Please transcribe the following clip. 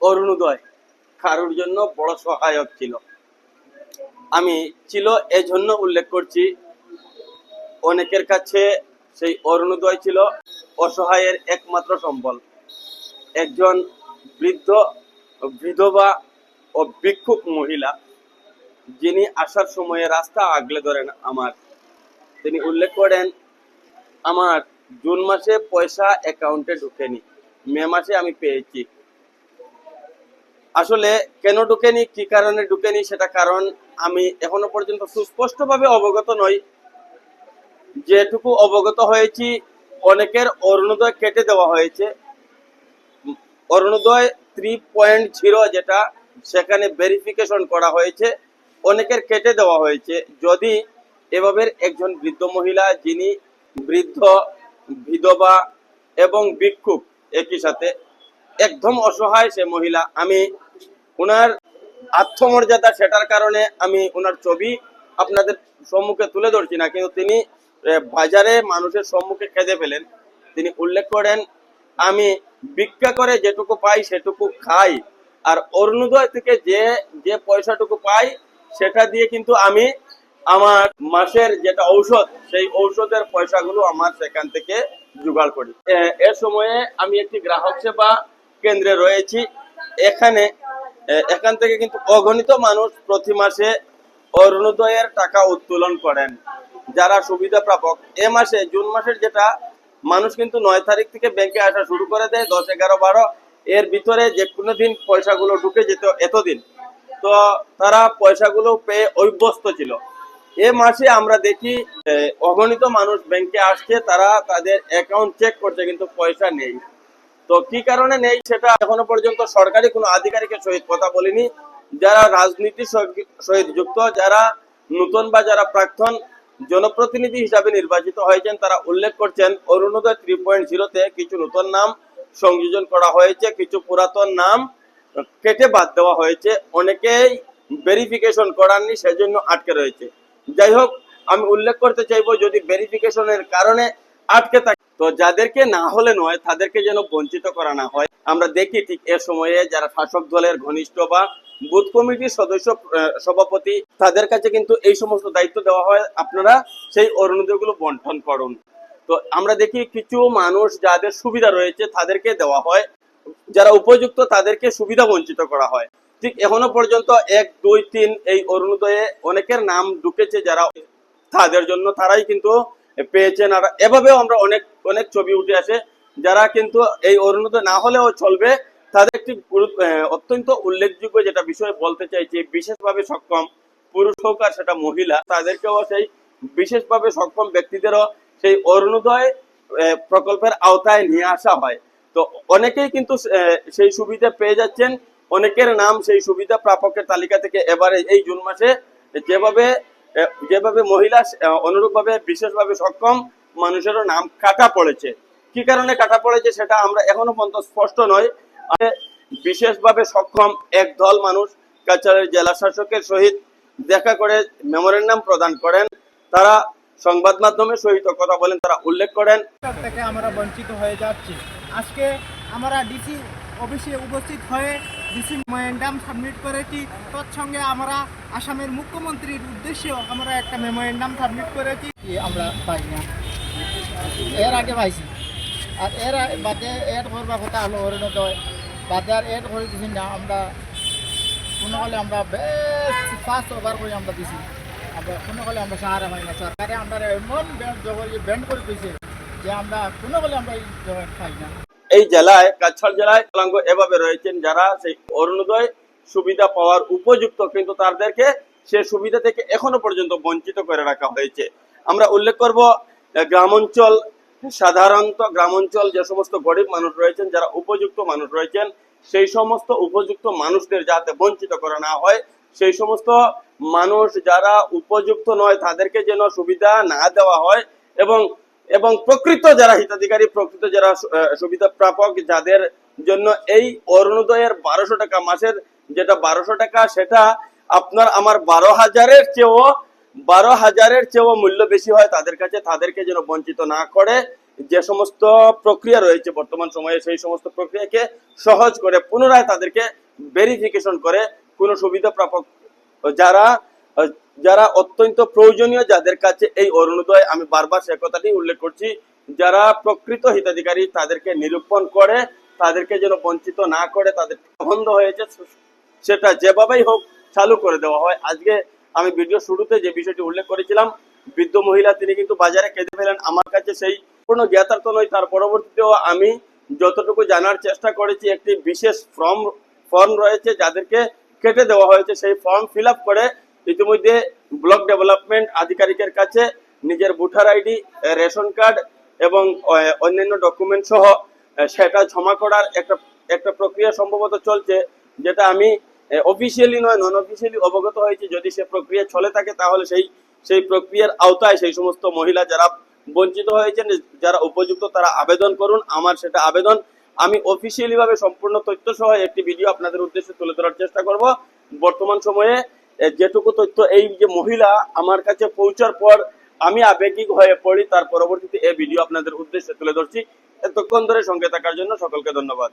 অরুণোদয় কারোর জন্য বড় সহায়ক ছিল। আমি ছিল এজন্য উল্লেখ করছি, অনেকের কাছে সেই অরুণোদয় ছিল অসহায়ের একমাত্র সম্বল। একজন বৃদ্ধ, বিধবা ও ভিক্ষুক মহিলা, যিনি আসার সময়ে রাস্তা আগলে ধরেন আমার। তিনি উল্লেখ করেন, আমার জুন মাসে পয়সা অ্যাকাউন্টে ঢুকেনি, মে মাসে আমি পেয়েছি। আসলে কেন ঢুকেনি, কি কারণে ঢুকেনি সেটা কারণ আমি এখনও পর্যন্ত সুস্পষ্টভাবে অবগত নই। যেটুকু অবগত হয়েছি, অনেকের অরুণোদয় কেটে দেওয়া হয়েছে। অরুণোদয় থ্রি পয়েন্ট জিরো যেটা, সেখানে ভেরিফিকেশন করা হয়েছে, অনেকের কেটে দেওয়া হয়েছে। যদি এভাবে একজন বৃদ্ধ মহিলা, যিনি বৃদ্ধ, বিধবা এবং ভিক্ষুক একই সাথে, একদম অসহায় সে মহিলা, আমি ওনার আত্মমর্যাদা সেটার কারণে আমি ওনার ছবি আপনাদের সম্মুখে তুলে ধরছি না, কিন্তু তিনি বাজারে মানুষের সম্মুখে খেদে ফেলেন। তিনি উল্লেখ করেন, আমি ভিক্ষা করে যেটুকু পাই সেটুকু খাই, আর অরুণোদয় থেকে যে যে পয়সাটুকু পাই সেটা দিয়ে কিন্তু আমি আমার মাসের যেটা ঔষধ, সেই ঔষধের পয়সাগুলো আমার সেখান থেকে জোগাড় করি। এ- সময়ে আমি একটি গ্রাহক সেবা কেন্দ্রে রয়েছি। এখানে এখান থেকে কিন্তু অগণিত মানুষ প্রতি মাসে অরুণোদয়ের টাকা উত্তোলন করেন। যারা সুবিধা প্রাপক, এ মাসে, জুন মাসের যেটা, মানুষ কিন্তু নয় তারিখ থেকে ব্যাংকে আসা শুরু করে দেয়, দশ, এগারো, বারো। এর ভিতরে যে কোনো দিন পয়সাগুলো ঢুকে যেত এতদিন। তো তারা পয়সাগুলো পেয়ে অভ্যস্ত ছিল। এ মাসে আমরা দেখি অগণিত মানুষ ব্যাংকে আসছে, তারা তাদের অ্যাকাউন্ট চেক করছে, কিন্তু পয়সা নেই। তো কি কারণে নেই সেটা এখনও পর্যন্ত সরকারি কোনো আধিকারিকের সহিত কথা বলিনি। যারা রাজনীতির সহিত যুক্ত, যারা নতুন বা যারা প্রাক্তন জনপ্রতিনিধি হিসাবে নির্বাচিত হয়েছেন, তারা উল্লেখ করছেন, অরুণোদয় থ্রি পয়েন্ট জিরোতে কিছু নতুন নাম সংযোজন করা হয়েছে, কিছু পুরাতন নাম কেটে বাদ দেওয়া হয়েছে। অনেকেই ভেরিফিকেশন করাননি, সেজন্য আটকে রয়েছে। যাই হোক, আমি উল্লেখ করতে চাইব, যদি ভেরিফিকেশনের কারণে আটকে থাকে। তো যাদেরকে না হলে নয়, তাদেরকে যেন বঞ্চিত করা না হয়। আমরা দেখি ঠিক এ সময়ে যারা শাসক দলের ঘনিষ্ঠ বা বুথ কমিটির সদস্য সভাপতি, তাদের কাছে কিন্তু এই সমস্ত দায়িত্ব দেওয়া হয়। আপনারা সেই অরুণোদয়গুলো বন্টন করুন। তো আমরা দেখি কিছু মানুষ যাদের সুবিধা রয়েছে, তাদেরকে দেওয়া হয়। যারা উপযুক্ত, তাদেরকে সুবিধা বঞ্চিত করা হয়। ঠিক এখনও পর্যন্ত এক, দুই, তিন এই অরুণোদয়ে অনেকের নাম ঢুকেছে যারা তাদের জন্য, তারাই কিন্তু পেয়েছেন আর এভাবেও আমরা অনেক অনেক ছবি উঠে আসে যারা কিন্তু এই অরুণোদয় না হলেও চলবে তাদের একটি অত্যন্ত উল্লেখযোগ্য যেটা বিষয়ে বলতে চাইছি, বিশেষভাবে সক্ষম পুরুষ হোক আর সেটা মহিলা, তাদেরকেও সেই বিশেষভাবে সক্ষম ব্যক্তিদেরও সেই অরুণোদয় প্রকল্পের আওতায় নিয়ে আসা হয়। তো অনেকেই কিন্তু সেই সুবিধা পেয়ে যাচ্ছেন, অনেকের নাম সেই সুবিধা প্রাপকের তালিকা থেকে এবারে এই জুন মাসে যেভাবে যেভাবে মহিলা অনুরূপভাবে বিশেষভাবে সক্ষম মানুষেরও নাম কাটা পড়েছে। কি কারণে কাটা পড়েছে সেটা আমরা এখনও পর্যন্ত স্পষ্ট নয়। বিশেষভাবে সক্ষম এক দল মানুষ কাছাড়ের জেলা শাসকের সহিত দেখা করে মেমোরেন্ডাম প্রদান করেন। তারা সংবাদ মাধ্যমের সহিত কথা বলেন, তারা উল্লেখ করেন। থেকে আমরা বঞ্চিত হয়ে যাচ্ছি। আজকে আমরা ডিসি অফিসে উপস্থিত হয়ে ডিসি মেমোরেন্ডাম সাবমিট করেছি। তৎসঙ্গে আমরা আসামের মুখ্যমন্ত্রীর উদ্দেশ্যেও আমরা একটা মেমোরেন্ডাম সাবমিট করেছি। কি আমরা পাই না। এর আগে পাইছি। আর এর বাদে এড করবার কথা হলো অরুণোদয় বাদে আর এড করে দিছি না আমরা কোনো হলে আমরা বেশ ফার্স্ট ওভার করে আমরা দিছি। আমরা কোনো হলে আমরা সাহারা পাই না। সরকারে আমরা এমন ব্যান্ড করে দিয়েছে যে আমরা কোনো হলে আমরা এই পাই না। এই জেলায় কাছাড় জেলায় কলাঙ্গ এভাবে রয়েছেন যারা সেই অরুণোদয় সুবিধা পাওয়ার উপযুক্ত কিন্তু তাদেরকে সে সুবিধা থেকে এখনও পর্যন্ত বঞ্চিত করে রাখা হয়েছে। আমরা উল্লেখ করব আহ, গ্রাম অঞ্চল সাধারণত গ্রাম অঞ্চল যে সমস্ত গরিব মানুষ রয়েছেন যারা উপযুক্ত মানুষ রয়েছেন সেই সমস্ত উপযুক্ত মানুষদের যাতে বঞ্চিত করা না হয় সেই সমস্ত মানুষ যারা উপযুক্ত নয় তাদেরকে যেন সুবিধা না দেওয়া হয় এবং এবং প্রকৃত যারা হিতাধিকারী প্রকৃত যারা সুবিধা প্রাপক যাদের জন্য এই অরুণোদয়ের বারোশো টাকা মাসের যেটা বারোশো টাকা, সেটা আপনার আমার বারো হাজারের চেয়েও, বারো হাজারের চেয়েও মূল্য বেশি হয় তাদের কাছে, তাদেরকে যেন বঞ্চিত না করে। যে সমস্ত প্রক্রিয়া রয়েছে বর্তমান সময়ে, সেই সমস্ত প্রক্রিয়াকে সহজ করে, পুনরায় তাদেরকে ভেরিফিকেশন করে, কোনো সুবিধা প্রাপক যারা যারা অত্যন্ত প্রয়োজনীয়, যাদের কাছে এই অরুণোদয়, আমি বারবার সে কথাটি উল্লেখ করছি, যারা প্রকৃত হিতাধিকারী, তাদেরকে নিরূপণ করে, তাদেরকে যেন বঞ্চিত না করে, তাদের বন্ধ হয়েছে সেটা যেভাবেই হোক চালু করে দেওয়া হয়। আজকে আমি ভিডিও শুরুতে যে বিষয়টি উল্লেখ করেছিলাম, বৃদ্ধ মহিলা, তিনি কিন্তু বাজারে কেঁদে ফেলেন। আমার কাছে সেই কোনো জ্ঞাতার্থ নয়। তার পরবর্তীতেও আমি যতটুকু জানার চেষ্টা করেছি, একটি বিশেষ ফর্ম ফর্ম রয়েছে যাদেরকে কেটে দেওয়া হয়েছে। সেই ফর্ম ফিল করে ইতিমধ্যে ব্লক ডেভেলপমেন্ট আধিকারিকের কাছে নিজের ভোটার আইডি, রেশন কার্ড এবং অন্যান্য ডকুমেন্ট সহ সেটা জমা করার একটা একটা প্রক্রিয়া সম্ভবত চলছে, যেটা আমি অফিসিয়ালি নয় নন অফিসিয়ালি অবগত হয়েছে। যদি সে প্রক্রিয়া চলে থাকে, তাহলে সেই সেই প্রক্রিয়ার আওতায় সেই সমস্ত মহিলা যারা বঞ্চিত হয়েছেন, যারা উপযুক্ত, তারা আবেদন করুন। আমার সেটা আবেদন। আমি অফিসিয়ালি ভাবে সম্পূর্ণ তথ্য সহ একটি ভিডিও আপনাদের উদ্দেশ্যে তুলে ধরার চেষ্টা করব। বর্তমান সময়ে যেটুকু তথ্য এই যে মহিলা আমার কাছে পৌঁছার পর আমি আবেগিক হয়ে পড়ি, তার পরবর্তীতে এই ভিডিও আপনাদের উদ্দেশ্যে তুলে ধরছি। এতক্ষণ ধরে সঙ্গে থাকার জন্য সকলকে ধন্যবাদ।